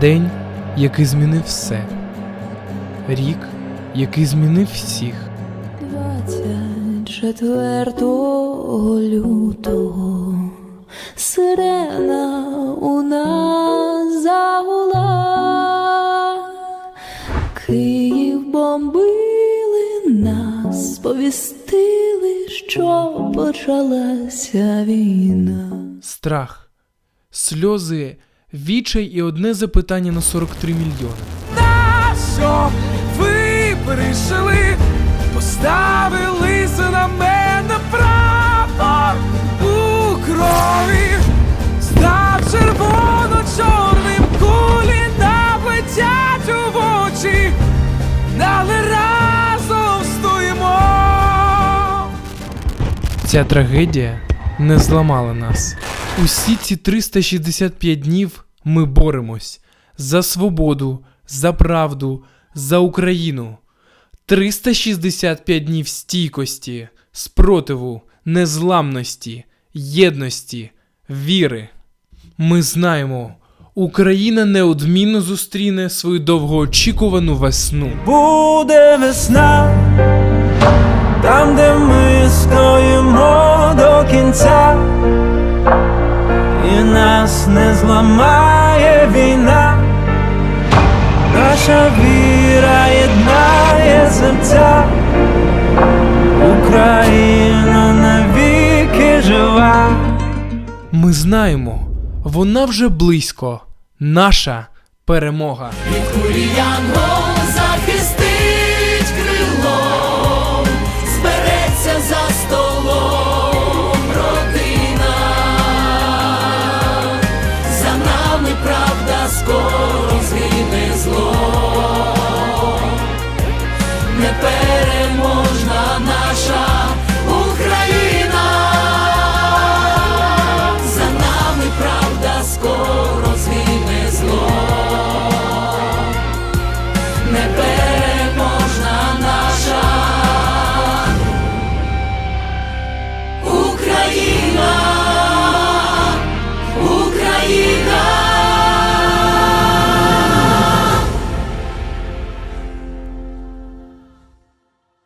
День, який змінив все. Рік, який змінив всіх. 24 лютого сирена у нас загула, Київ бомбили нас, сповістили, що почалася війна. Страх, сльози, відчай і одне запитання на 43 мільйони. що ви прийшли, поставили на мене прапор у крові, став червоно-чорним кулі наплетять у очі, але разом стоїмо. Ця трагедія не зламала нас. Усі ці 365 днів ми боремось за свободу, за правду, за Україну. 365 днів стійкості, спротиву, незламності, єдності, віри. Ми знаємо, Україна неодмінно зустріне свою довгоочікувану весну. Буде весна, там, де ми стоїмо до кінця, нас не зламає війна, наша віра єднає серця, Україна навіки жива. Ми знаємо, вона вже близько. Наша перемога. Янгол нас скоро зміни зло. Не